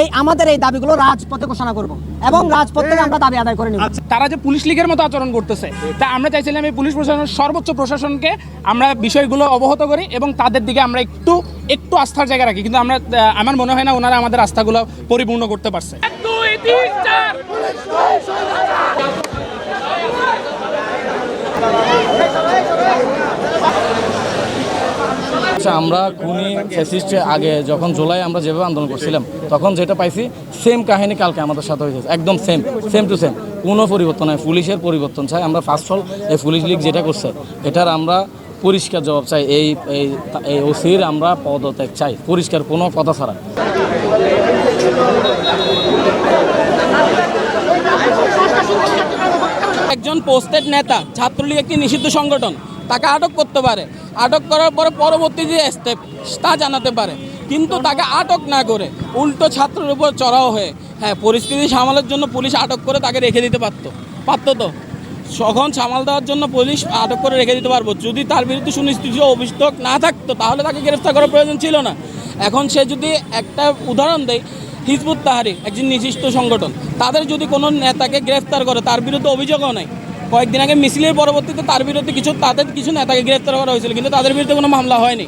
এই আমাদের এই দাবিগুলো রাজপথে ঘোষণা করব এবং রাজপথ থেকে আমরা দাবি আদায় করে নিব। তারা যে পুলিশ লীগের মতো আচরণ করতেছে তা আমরা চাইছিলাম এই পুলিশ প্রশাসনের সর্বোচ্চ প্রশাসনকে আমরা বিষয়গুলো অবগত করি এবং তাদের দিকে আমরা একটু একটু আস্থার জায়গা রাখি। কিন্তু আমরা আমার মনে হয় না ওনারা আমাদের আস্থাগুলো পরিপূর্ণ করতে পারছে। আচ্ছা আমরা খুনি ফ্যাসিস্ট আগে যখন জুলাই আমরা যেভাবে আন্দোলন করছিলাম, তখন যেটা পাইছি সেম কাহিনী কালকে আমাদের সাথে হয়েছে, একদম সেম সেম টু সেম কোনো পরিবর্তন হয় পুলিশের পরিবর্তন চাই। আমরা ফার্স্ট অল এই পুলিশ লীগ যেটা করছে, এটার আমরা পরিষ্কার জবাব চাই। এই এই ওসির আমরা পদত্যাগ চাই, পরিষ্কার কোনো কথা ছাড়া। একজন পোস্টেড নেতা, ছাত্রলীগ একটি নিষিদ্ধ সংগঠন। তাকে আটক করতে পারে। আটক করার পরে পরবর্তী যে স্টেপ তা জানাতে পারে। কিন্তু তাকে আটক না করে উল্টো ছাত্রের উপর চড়াও হয়ে হ্যাঁ পরিস্থিতি সামালের জন্য পুলিশ আটক করে তাকে রেখে দিতে পারতো। পারতো তো? সখন সামাল দেওয়ার জন্য পুলিশ আটক করে রেখে দিতে পারব। যদি তার বিরুদ্ধে সুনিশ্চিত অভিযোগ না থাকতো, তাহলে তাকে গ্রেফতার করার প্রয়োজন ছিল না। এখন সে যদি একটা উদাহরণ দেয় হিজবুত তাহারি একজন নিশিষ্ট সংগঠন, তাদের যদি কোনো নেতাকে গ্রেফতার করে, তার বিরুদ্ধে অভিযোগও নেই। কয়েকদিন আগে মিছিলের পরবর্তীতে তার বিরুদ্ধে কিছু তাদের কিছু নেতাকে গ্রেফতার করা হয়েছিল কিন্তু তাদের বিরুদ্ধে কোনো মামলা হয়নি।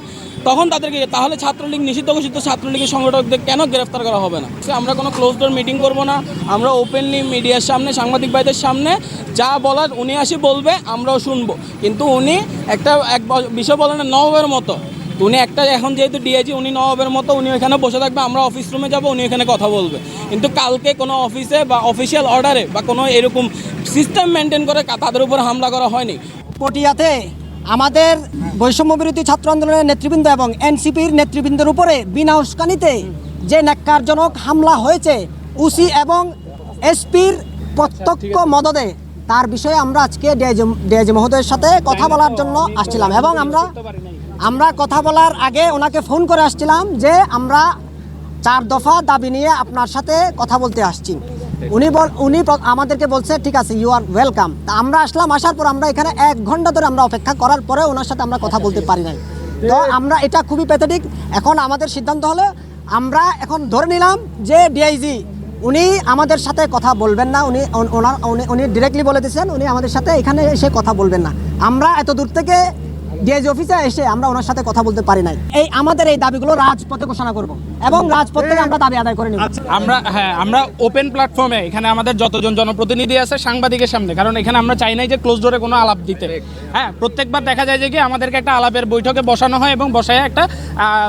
তখন তাদেরকে তাহলে ছাত্রলীগ নিষিদ্ধ ঘোষিত ছাত্রলীগের সংগঠকদের কেন গ্রেফতার করা হবে না? আমরা কোনো ক্লোজ ডোর মিটিং করব না। আমরা ওপেনলি মিডিয়ার সামনে সাংবাদিক ভাইদের সামনে যা বলার উনি আসি বলবে আমরাও শুনব। কিন্তু উনি একটা এক বিষয় বলেন না, নবাবের মতো। উনি একটা এখন যেহেতু ডিআইজি উনি নবাবের মতো, উনি ওখানে বসে থাকবে, আমরা অফিস রুমে যাব, উনি এখানে কথা বলবে। কিন্তু কালকে কোনো অফিসে বা অফিসিয়াল অর্ডারে বা কোনো এরকম সিস্টেম মেনটেন করে তাদের উপর হামলা করা হয়নি। পটিয়াতে আমাদের বৈষম্য বিরোধী ছাত্র আন্দোলনের নেতৃবৃন্দ এবং এনসিপির নেতৃবৃন্দের উপরে বিনা উস্কানিতে যে ন্যাক্কারজনক হামলা হয়েছে উসি এবং এসপির প্রত্যক্ষ মদদে, তার বিষয়ে আমরা আজকে ডিআইজি মহোদয়ের সাথে কথা বলার জন্য আসছিলাম এবং আমরা আমরা কথা বলার আগে ওনাকে ফোন করে আসছিলাম যে আমরা চার দফা দাবি নিয়ে আপনার সাথে কথা বলতে আসছি। উনি বল, উনি আমাদেরকে বলছে, ঠিক আছে ইউ আর ওয়েলকাম তা আমরা আসলাম, আসার পর আমরা এখানে এক ঘণ্টা ধরে আমরা অপেক্ষা করার পরে ওনার সাথে আমরা কথা বলতে পারি নাই। তো আমরা, এটা খুবই প্যাথেটিক এখন আমাদের সিদ্ধান্ত হলো, আমরা এখন ধরে নিলাম যে ডিআইজি উনি আমাদের সাথে কথা বলবেন না। উনি ওনার, উনি ডিরেক্টলি বলে দিয়েছেন, উনি আমাদের সাথে এখানে এসে কথা বলবেন না। আমরা এত দূর থেকে ডিআইজি অফিসে এসে আমরা ওনার সাথে কথা বলতে পারি নাই। এই আমাদের এই দাবিগুলো রাজপথে ঘোষণা করব। এবং রাজপথ আমরা দাবি আদায় করে নিব। আমরা হ্যাঁ আমরা ওপেন প্ল্যাটফর্মে এখানে আমাদের যতজন জনপ্রতিনিধি আছে সাংবাদিকের সামনে, কারণ এখানে আমরা চাই নাই যে ক্লোজ ডোরে কোনো আলাপ দিতে। হ্যাঁ প্রত্যেকবার দেখা যায় যে কি, আমাদেরকে একটা আলাপের বৈঠকে বসানো হয় এবং বসায় একটা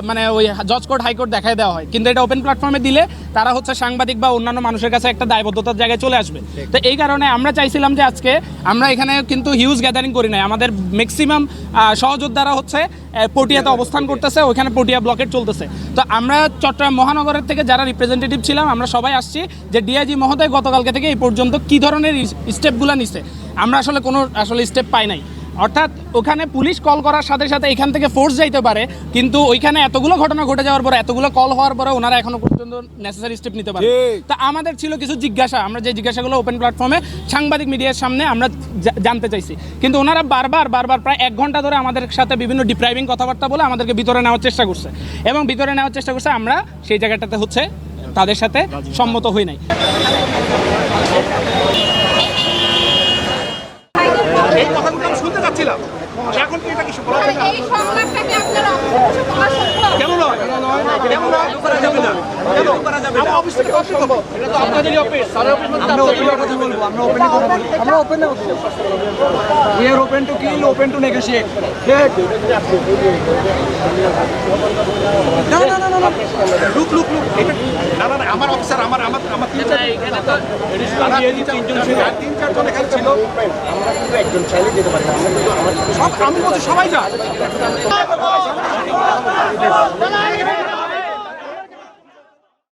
মানে ওই জজ কোর্ট হাইকোর্ট দেখায় দেওয়া হয়। কিন্তু এটা ওপেন প্ল্যাটফর্মে দিলে তারা হচ্ছে সাংবাদিক বা অন্যান্য মানুষের কাছে একটা দায়বদ্ধতার জায়গায় চলে আসবে। তো এই কারণে আমরা চাইছিলাম যে আজকে আমরা এখানে কিন্তু হিউজ গ্যাদারিং করি নাই। আমাদের ম্যাক্সিমাম সহযোদ্ধারা হচ্ছে পটিয়াতে অবস্থান করতেছে ওখানে পটিয়া ব্লকেট চলতেছে। তো আমরা চট্টগ্রাম মহানগরের থেকে যারা রিপ্রেজেন্টেটিভ ছিলাম, আমরা সবাই আসছি যে ডিআইজি মহোদয় গতকালকে থেকে এই পর্যন্ত কী ধরনের স্টেপগুলো নিছে। আমরা আসলে কোনো আসলে স্টেপ পাই নাই। অর্থাৎ ওখানে পুলিশ কল করার সাথে সাথে এখান থেকে ফোর্স যাইতে পারে কিন্তু ওইখানে এতগুলো ঘটনা ঘটে যাওয়ার পরে এতগুলো কল হওয়ার পরে ওনারা এখনও পর্যন্ত নেসেসারি স্টেপ নিতে পারে তা আমাদের ছিল কিছু জিজ্ঞাসা আমরা যে জিজ্ঞাসাগুলো ওপেন প্ল্যাটফর্মে সাংবাদিক মিডিয়ার সামনে আমরা জানতে চাইছি। কিন্তু ওনারা বারবার বারবার প্রায় এক ঘণ্টা ধরে আমাদের সাথে বিভিন্ন ডিপ্রাইভিং কথাবার্তা বলে আমাদেরকে ভিতরে নেওয়ার চেষ্টা করছে। এবং ভিতরে নেওয়ার চেষ্টা করছে আমরা সেই জায়গাটাতে হচ্ছে তাদের সাথে সম্মত হই নাই এই কথাগুলো আমি শুনতে চাচ্ছিলাম এখন কি এটা কিছু বলা যায় না এই সংলাপটাকে আপনারা অবশ্যই বলা সম্ভব কেন নয় কেন নয় করা যাবে না কেন করা যাবে না অফিস থেকে অফিস হবে এটা তো আপনাদেরই অফিস স্যারের অফিস আমরা ওপেনে কথা বলব আমরা ওপেনে কথা বলব। আমরা ওপেনে we are open to kill open to negotiate না না না না না লুক লুক লুক না না আমার অফিসার আমার আমার আমার তিন চার এখানে তো তিনজন ছিল। তিন চারজন এখানে ছিল। সব আমি বলছি সবাই যা